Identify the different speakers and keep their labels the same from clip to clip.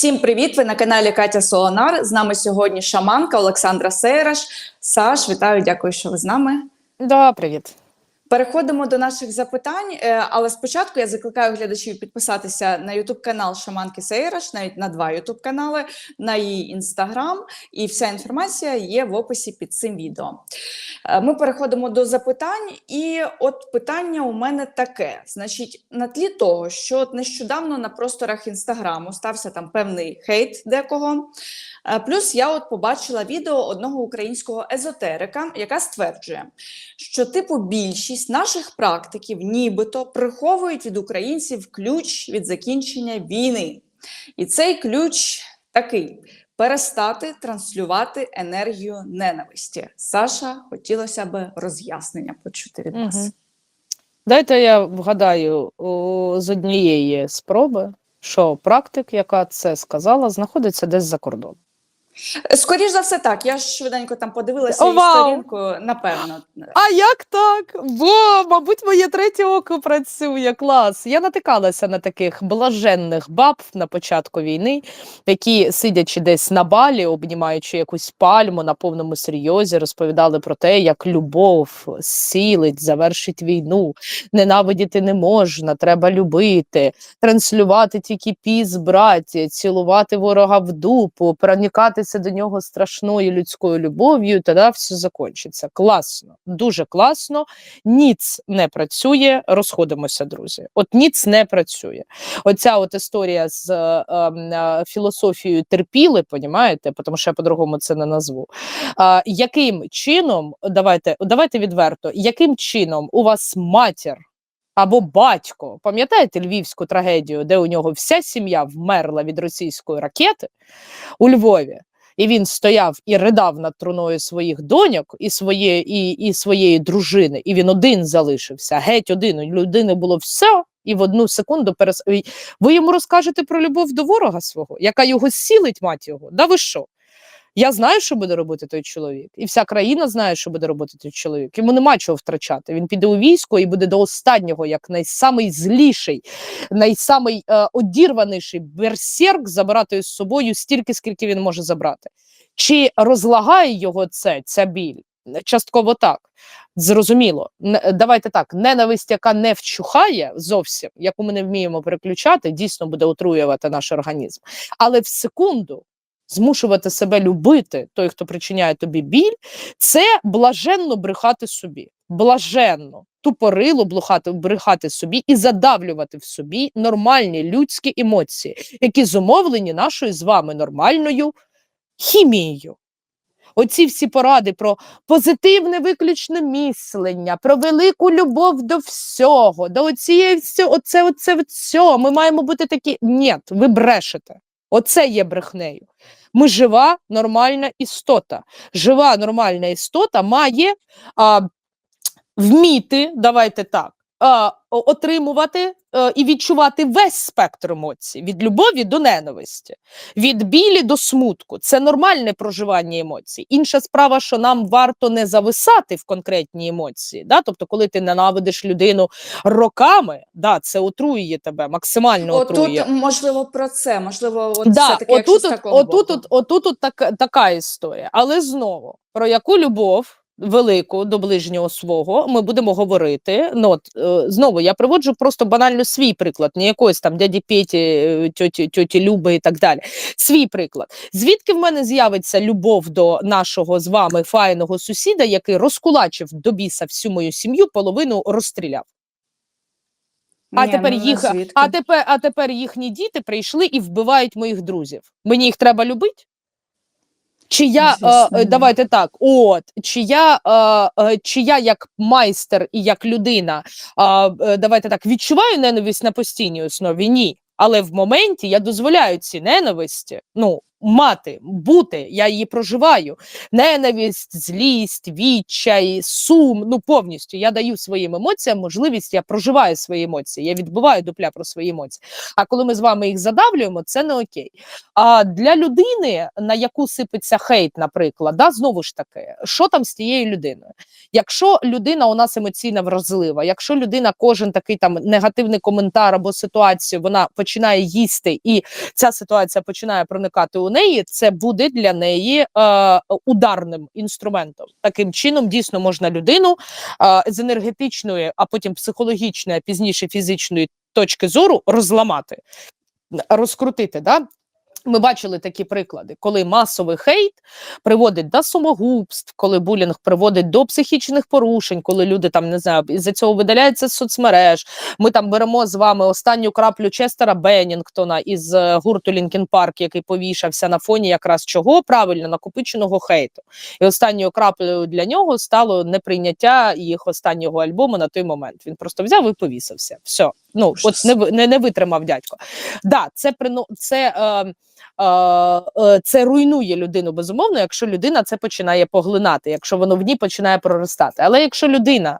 Speaker 1: Всім привіт! Ви на каналі Катя Солонар. З нами сьогодні шаманка Олександра Сейраш. Саш, вітаю, дякую, що ви з нами.
Speaker 2: Да, привіт.
Speaker 1: Переходимо до наших запитань, е, але спочатку я закликаю глядачів підписатися на Ютуб канал Шаманки Сейраш, навіть на два Ютуб канали, на її інстаграм, і вся інформація є в описі під цим відео. Е, Ми переходимо до запитань, і от питання у мене таке: значить, на тлі того, що от нещодавно на просторах інстаграму стався там певний хейт декого. Е, Плюс я от побачила відео одного українського езотерика, яка стверджує, що типу більшість наших практиків нібито приховують від українців ключ від закінчення війни. І цей ключ такий: перестати транслювати енергію ненависті. Саша, хотілося б роз'яснення почути від вас.
Speaker 2: Дайте я вгадаю з однієї спроби, що практик, яка це сказала, знаходиться десь за кордоном.
Speaker 1: Скоріш за все, так. Я ж швиденько там подивилася її
Speaker 2: вау!
Speaker 1: сторінку, напевно.
Speaker 2: А як так? Бо, мабуть, моє третє око працює. Клас. Я натикалася на таких блаженних баб на початку війни, які, сидячи десь на балі, обнімаючи якусь пальму на повному серйозі, розповідали про те, як любов сілить, завершить війну. Ненавидіти не можна, треба любити, транслювати тільки піс, браті, цілувати ворога в дупу, проникатися до нього страшною людською любов'ю, тоді все закінчиться. Класно, дуже класно. Ніц не працює. Розходимося, друзі. От ніц не працює. Оця от історія з е, ем, е, філософією терпіли, понімаєте, тому що я по-другому це не назву. А, яким чином, давайте, давайте відверто, яким чином у вас матір або батько, пам'ятаєте львівську трагедію, де у нього вся сім'я вмерла від російської ракети у Львові? І він стояв і ридав над труною своїх доньок і своєї, і, і своєї дружини, і він один залишився, геть один. У людини було все, і в одну секунду перес... Ви йому розкажете про любов до ворога свого, яка його сілить, мать його. Да ви що? Я знаю, що буде робити той чоловік, і вся країна знає, що буде робити той чоловік. Йому нема чого втрачати. Він піде у військо і буде до останнього, як найсамий зліший, найсамий е, одірваніший берсерк забирати з собою стільки, скільки він може забрати. Чи розлагає його це, ця біль? Частково так. Зрозуміло. Давайте так, ненависть, яка не вчухає зовсім, яку ми не вміємо переключати, дійсно буде отруювати наш організм. Але в секунду змушувати себе любити той, хто причиняє тобі біль, це блаженно брехати собі. Блаженно, тупорило блухати, брехати собі і задавлювати в собі нормальні людські емоції, які зумовлені нашою з вами нормальною хімією. Оці всі поради про позитивне виключне мислення, про велику любов до всього, до оцієї оце, оце, все. Ми маємо бути такі. Ні, ви брешете. Оце є брехнею. Ми жива нормальна істота. Жива нормальна істота має а, вміти, давайте так, отримувати е, і відчувати весь спектр емоцій від любові до ненависті, від білі до смутку. Це нормальне проживання емоцій. Інша справа, що нам варто не зависати в конкретні емоції. Да? Тобто, коли ти ненавидиш людину роками, да, це отруює тебе, максимально отруює.
Speaker 1: Отут, можливо, про це, можливо, от
Speaker 2: Да,
Speaker 1: все-таки якщо
Speaker 2: отут,
Speaker 1: з
Speaker 2: от,
Speaker 1: такого
Speaker 2: отут,
Speaker 1: боку.
Speaker 2: от, отут, от так, така історія. Але знову про яку любов велику до ближнього свого ми будемо говорити. Ну, от, е, знову я приводжу просто банально свій приклад, не якоїсь там дяді Петі, е, тьоті, тьоті Люби і так далі. Свій приклад. Звідки в мене з'явиться любов до нашого з вами файного сусіда, який розкулачив до біса всю мою сім'ю, половину розстріляв. А
Speaker 1: Ні,
Speaker 2: тепер
Speaker 1: ну,
Speaker 2: їх,
Speaker 1: звідки?
Speaker 2: а тепер, а тепер їхні діти прийшли і вбивають моїх друзів. Мені їх треба любити? Чи я, е, е, давайте так, от, чи я, е, е, чи я як майстер і як людина, е, давайте так, відчуваю ненависть на постійній основі? Ні. Але в моменті я дозволяю ці ненависті, ну, мати, бути, я її проживаю. Ненависть, злість, відчай, сум. Ну повністю я даю своїм емоціям можливість, я проживаю свої емоції, я відбуваю дупля про свої емоції. А коли ми з вами їх задавлюємо, це не окей. А для людини, на яку сипеться хейт, наприклад, да, знову ж таки, що там з тією людиною? Якщо людина у нас емоційно вразлива, якщо людина кожен такий там негативний коментар або ситуацію, вона починає їсти, і ця ситуація починає проникати у неї, це буде для неї е, ударним інструментом. Таким чином, дійсно можна людину е, з енергетичної, а потім психологічної, а пізніше фізичної точки зору розламати, розкрутити. Да? Ми бачили такі приклади, коли масовий хейт приводить до самогубств, коли булінг приводить до психічних порушень, коли люди там не знаю, із-за цього видаляються з соцмереж. Ми там беремо з вами останню краплю Честера Беннінгтона із е, гурту Лінкін Парк, який повішався на фоні якраз чого правильно накопиченого хейту. І останньою краплею для нього стало неприйняття їх останнього альбому на той момент. Він просто взяв і повісився. Все. Ну от не, не, не витримав дядько. Да, це прино це. Е, е, е, це руйнує людину безумовно, якщо людина це починає поглинати, якщо воно в ній починає проростати. Але якщо людина,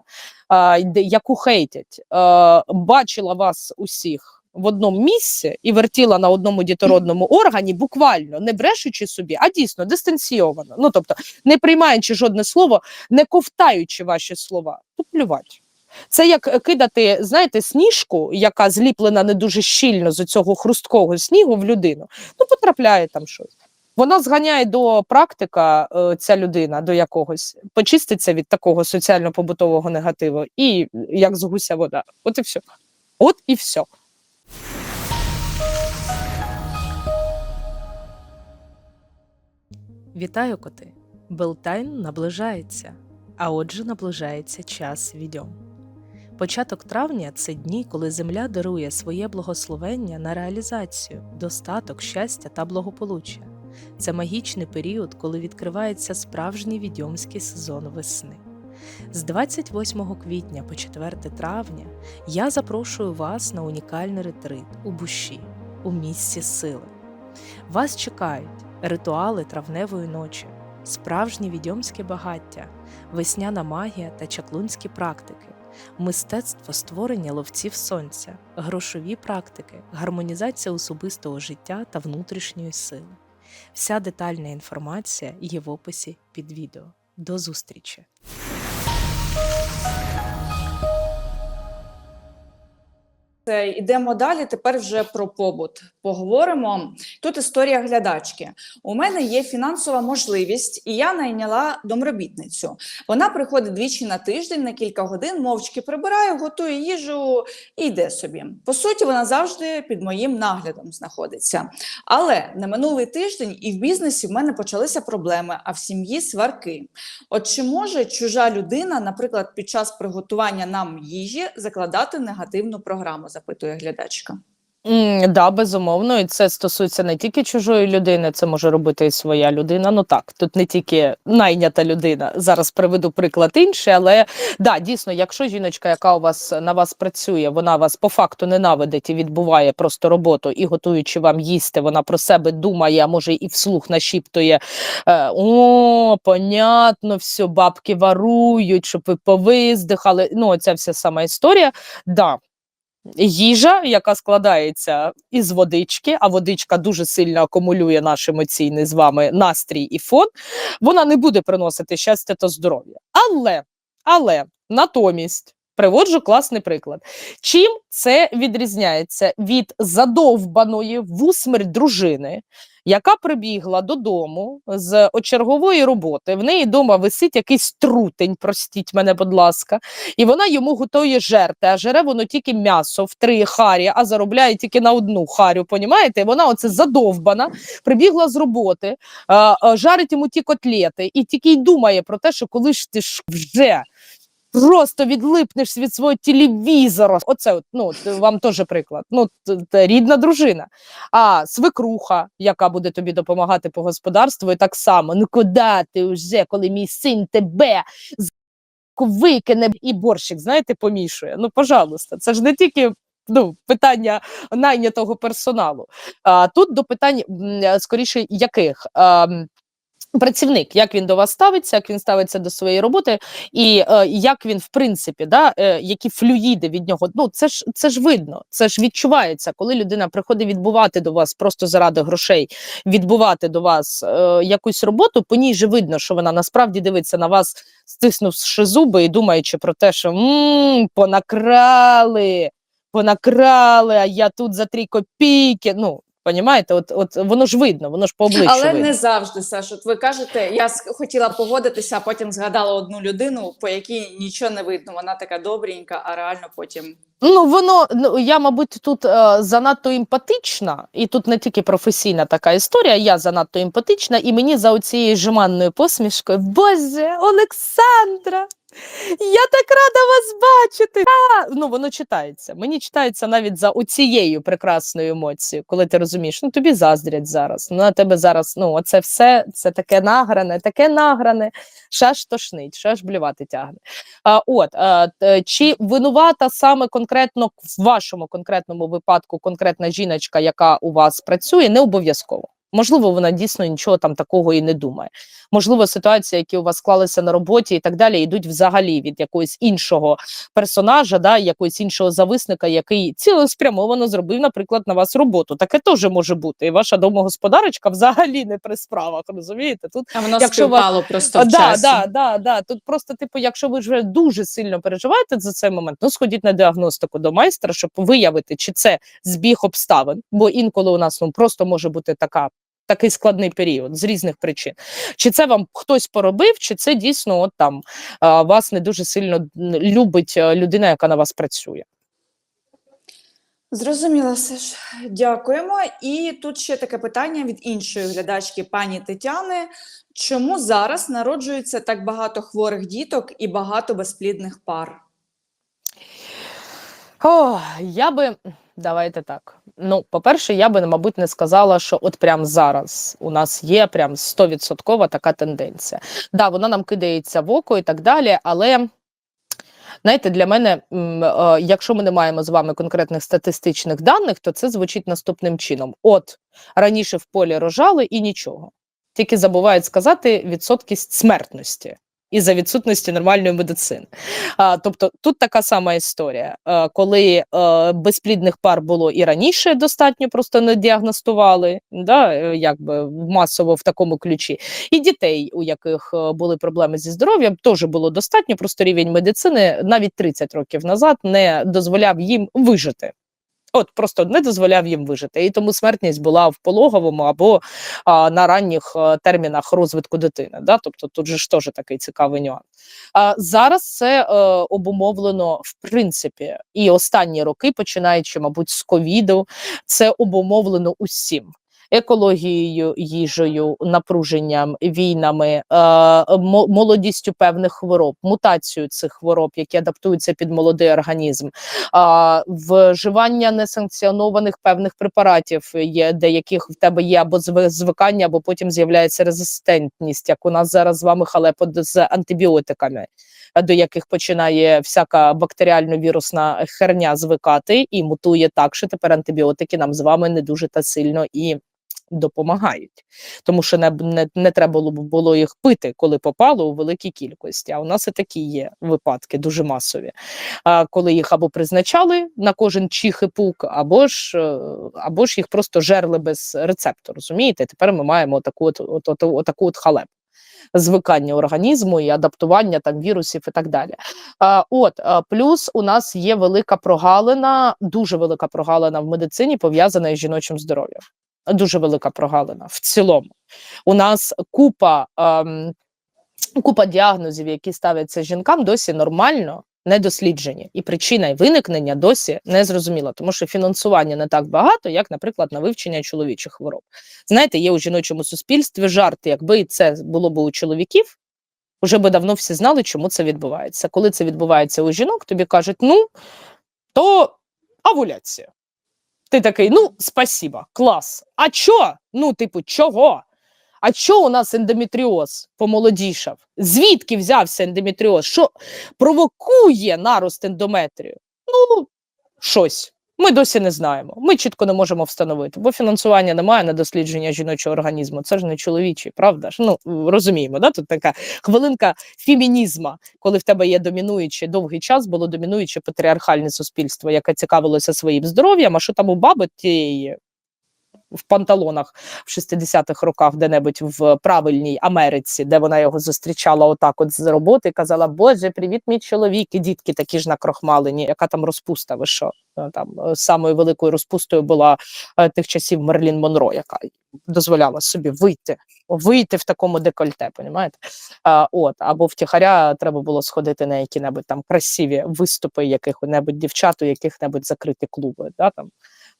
Speaker 2: е, яку хейтять, е, бачила вас усіх. В одному місці і вертіла на одному дітородному органі, буквально не брешучи собі, а дійсно дистанційовано. Ну тобто, не приймаючи жодне слово, не ковтаючи ваші слова, то плювать. Це як е, кидати, знаєте, сніжку, яка зліплена не дуже щільно з цього хрусткого снігу в людину. Ну, потрапляє там щось. Вона зганяє до практика, е, ця людина, до якогось, почиститься від такого соціально-побутового негативу, і як з гуся вода. От і все. От і все.
Speaker 3: Вітаю, коти! Белтайн наближається, а отже, наближається час відьом. Початок травня це дні, коли Земля дарує своє благословення на реалізацію, достаток, щастя та благополуччя. Це магічний період, коли відкривається справжній відьомський сезон весни. З 28 квітня по 4 травня я запрошую вас на унікальний ретрит у Буші, у місці сили. Вас чекають ритуали травневої ночі, справжнє відьомське багаття, весняна магія та чаклунські практики, мистецтво створення ловців сонця, грошові практики, гармонізація особистого життя та внутрішньої сили. Вся детальна інформація є в описі під відео. До зустрічі!
Speaker 1: Йдемо далі. Тепер вже про побут поговоримо. Тут історія глядачки. У мене є фінансова можливість, і я найняла домробітницю. Вона приходить двічі на тиждень на кілька годин, мовчки прибирає, готує їжу і йде собі. По суті, вона завжди під моїм наглядом знаходиться. Але на минулий тиждень і в бізнесі в мене почалися проблеми, а в сім'ї сварки. От чи може чужа людина, наприклад, під час приготування нам їжі закладати негативну програму? Запитує глядачка.
Speaker 2: М, да, безумовно, і це стосується не тільки чужої людини, це може робити і своя людина. Ну так, тут не тільки найнята людина. Зараз приведу приклад інший, але да, дійсно, якщо жіночка, яка у вас на вас працює, вона вас по факту ненавидить і відбуває просто роботу, і готуючи вам їсти, вона про себе думає, а може і вслух нашіптує. Е, О, понятно, все, бабки варують, щоб ви повиздихали. Ну, оця вся сама історія. Да, їжа, яка складається із водички, а водичка дуже сильно акумулює наш емоційний з вами настрій і фон, вона не буде приносити щастя та здоров'я. Але, але натомість. Приводжу класний приклад. Чим це відрізняється від задовбаної в усмерть дружини, яка прибігла додому з очергової роботи. В неї вдома висить якийсь трутень, простіть мене, будь ласка, і вона йому готує жерти, а жере воно тільки м'ясо в три харі, а заробляє тільки на одну харю. Понімаєте? Вона оце задовбана, прибігла з роботи, жарить йому ті котлети, і тільки й думає про те, що коли ж ти ж вже. Просто відлипнеш від свого телевізора. Оце от, ну, вам теж приклад. Ну, рідна дружина. А свекруха, яка буде тобі допомагати по господарству, і так само. Ну куди ти вже, коли мій син тебе викине і борщик, знаєте, помішує. Ну, пожалуйста, це ж не тільки ну, питання найнятого персоналу. А тут до питань скоріше яких. Ем, Працівник, як він до вас ставиться, як він ставиться до своєї роботи, і е, як він, в принципі, да, е, які флюїди від нього. Ну це ж це ж видно, це ж відчувається, коли людина приходить відбувати до вас просто заради грошей, відбувати до вас е, якусь роботу. По ній же видно, що вона насправді дивиться на вас, стиснувши зуби і думаючи про те, що м понакрали, понакрали, а я тут за три копійки. Ну Понімаєте, от от воно ж видно, воно ж по обличчю
Speaker 1: Але
Speaker 2: видно.
Speaker 1: не завжди, Саш. От ви кажете, я хотіла погодитися, а потім згадала одну людину, по якій нічого не видно. Вона така добренька, а реально потім.
Speaker 2: Ну, воно ну я, мабуть, тут е, занадто емпатична, і тут не тільки професійна така історія. Я занадто емпатична, і мені за оцією жеманною посмішкою, Боже, Олександра, я так рада вас бачити. А, ну, воно читається. Мені читається навіть за оцією прекрасною емоцією, коли ти розумієш, ну тобі заздрять зараз. Ну, на тебе зараз, ну, оце все це таке награне, таке награне, шаш тошнить, шаш блювати тягне. А, от а, чи винувата саме конкретно в вашому конкретному випадку конкретна жіночка, яка у вас працює, не обов'язково. Можливо, вона дійсно нічого там такого і не думає. Можливо, ситуації, які у вас склалися на роботі, і так далі, йдуть взагалі від якогось іншого персонажа, да, якогось іншого зависника, який цілеспрямовано зробив, наприклад, на вас роботу. Таке теж може бути. І ваша домогосподарочка взагалі не при справах. Розумієте? Тут
Speaker 1: А воно
Speaker 2: Якщо вас-
Speaker 1: просто в
Speaker 2: да,
Speaker 1: часі.
Speaker 2: да, да, да. Тут просто, типу, якщо ви вже дуже сильно переживаєте за цей момент, ну сходіть на діагностику до майстра, щоб виявити, чи це збіг обставин, бо інколи у нас ну просто може бути така. Такий складний період з різних причин. Чи це вам хтось поробив, чи це дійсно от там вас не дуже сильно любить людина, яка на вас працює?
Speaker 1: Зрозуміло, Саш. Дякуємо. І тут ще таке питання від іншої глядачки пані Тетяни. Чому зараз народжується так багато хворих діток і багато безплідних пар?
Speaker 2: О, я би давайте так. Ну, по-перше, я би, мабуть, не сказала, що от прямо зараз у нас є прям 100% така тенденція. Да, вона нам кидається в око і так далі, але. Знаєте, для мене, е, якщо ми не маємо з вами конкретних статистичних даних, то це звучить наступним чином: от раніше в полі рожали і нічого. Тільки забувають сказати відсоткість смертності і за відсутності нормальної медицини. А, тобто тут така сама історія, е, коли е, безплідних пар було і раніше достатньо, просто не діагностували, да, е, якби масово в такому ключі, і дітей, у яких е, були проблеми зі здоров'ям, теж було достатньо. Просто рівень медицини навіть 30 років назад не дозволяв їм вижити. От просто не дозволяв їм вижити, і тому смертність була в пологовому або а, на ранніх е, термінах розвитку дитини. Да? Тобто тут же ж теж такий цікавий нюанс. А зараз це е, обумовлено в принципі, і останні роки, починаючи, мабуть, з ковіду, це обумовлено усім. Екологією, їжею, напруженням, війнами, е, молодістю певних хвороб, мутацією цих хвороб, які адаптуються під молодий організм, вживання несанкціонованих певних препаратів, є деяких в тебе є або звикання, або потім з'являється резистентність, як у нас зараз з вами халепо з антибіотиками. До яких починає всяка бактеріально-вірусна херня звикати і мутує так, що тепер антибіотики нам з вами не дуже та сильно і допомагають, тому що не, не, не треба було, їх пити, коли попало у великій кількості. А у нас і такі є випадки, дуже масові а, коли їх або призначали на кожен чих і пук, або ж, е, або ж їх просто жерли без рецепту. Розумієте? Тепер ми маємо таку от, от, от, от, таку от халепу. Звикання організму і адаптування там вірусів і так далі. А, от плюс у нас є велика прогалина, дуже велика прогалина в медицині, пов'язана із жіночим здоров'ям. Дуже велика прогалина в цілому. У нас купа, ем, купа діагнозів, які ставляться жінкам, досі нормально не досліджені, і причина і виникнення досі не зрозуміла, тому що фінансування не так багато, як, наприклад, на вивчення чоловічих хвороб. Знаєте, є у жіночому суспільстві жарт, якби це було б у чоловіків, вже би давно всі знали, чому це відбувається. Коли це відбувається у жінок, тобі кажуть, ну то овуляція. Ти такий, ну, спасіба, клас. А чо? Ну, типу, чого? А що у нас ендометріоз помолодішав? Звідки взявся ендометріоз? Що провокує нарост ендометрію? Ну, щось. Ми досі не знаємо. Ми чітко не можемо встановити, бо фінансування немає на дослідження жіночого організму. Це ж не чоловічий, правда ж? Ну розуміємо, да? Тут така хвилинка фемінізма, коли в тебе є домінуюче довгий час, було домінуюче патріархальне суспільство, яке цікавилося своїм здоров'ям. А що там у баби тієї в панталонах в 60-х роках, де-небудь в правильній Америці, де вона його зустрічала отак, от з роботи, і казала: Боже, привіт, мій чоловік, і дітки такі ж накрохмалені. Яка там розпуста? Ви що? Е, Там е, самою великою розпустою була е, тих часів Мерлін Монро, яка дозволяла собі вийти, вийти в такому декольте, понімаєте? А, от, або втіхаря треба було сходити на які-небудь там красиві виступи яких-небудь дівчат у яких-небудь закриті клуби. Да, там.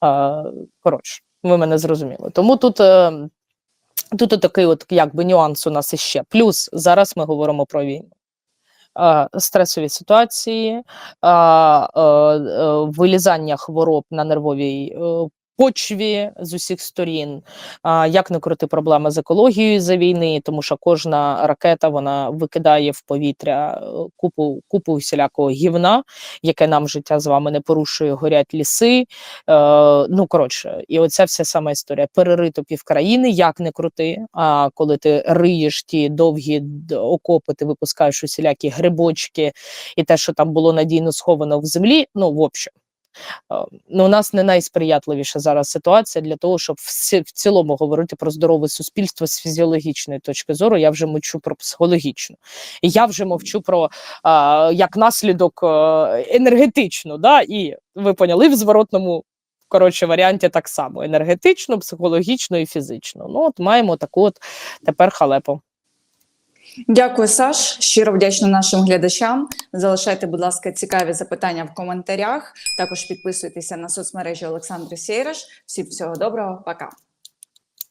Speaker 2: А, коротше, ви мене зрозуміли. Тому тут. Е, Тут такий от якби нюанс у нас іще. Плюс зараз ми говоримо про війну. Е, Стресові ситуації, е, вилізання хвороб на нервовій почві з усіх сторін, а, як не крути проблеми з екологією за війни, тому що кожна ракета вона викидає в повітря е, купу купу всілякого гівна, яке нам життя з вами не порушує, горять ліси. Е, ну коротше, і оця вся сама історія. Перерито півкраїни, як не крути. А коли ти риєш ті довгі окопи, ти випускаєш усілякі грибочки, і те, що там було надійно сховано в землі. Ну, в общем. Е, Ну, у нас не найсприятливіша зараз ситуація для того, щоб в, цілому говорити про здорове суспільство з фізіологічної точки зору. Я вже мовчу про психологічну. І я вже мовчу про а, як наслідок е, енергетичну. Да? І ви поняли в зворотному коротше варіанті так само: енергетично, психологічно і фізично. Ну, от маємо таку от тепер халепу.
Speaker 1: Дякую, Саш. Щиро вдячна нашим глядачам. Залишайте, будь ласка, цікаві запитання в коментарях. Також підписуйтеся на соцмережі Олександри Сейраш. Всім всього доброго, пока.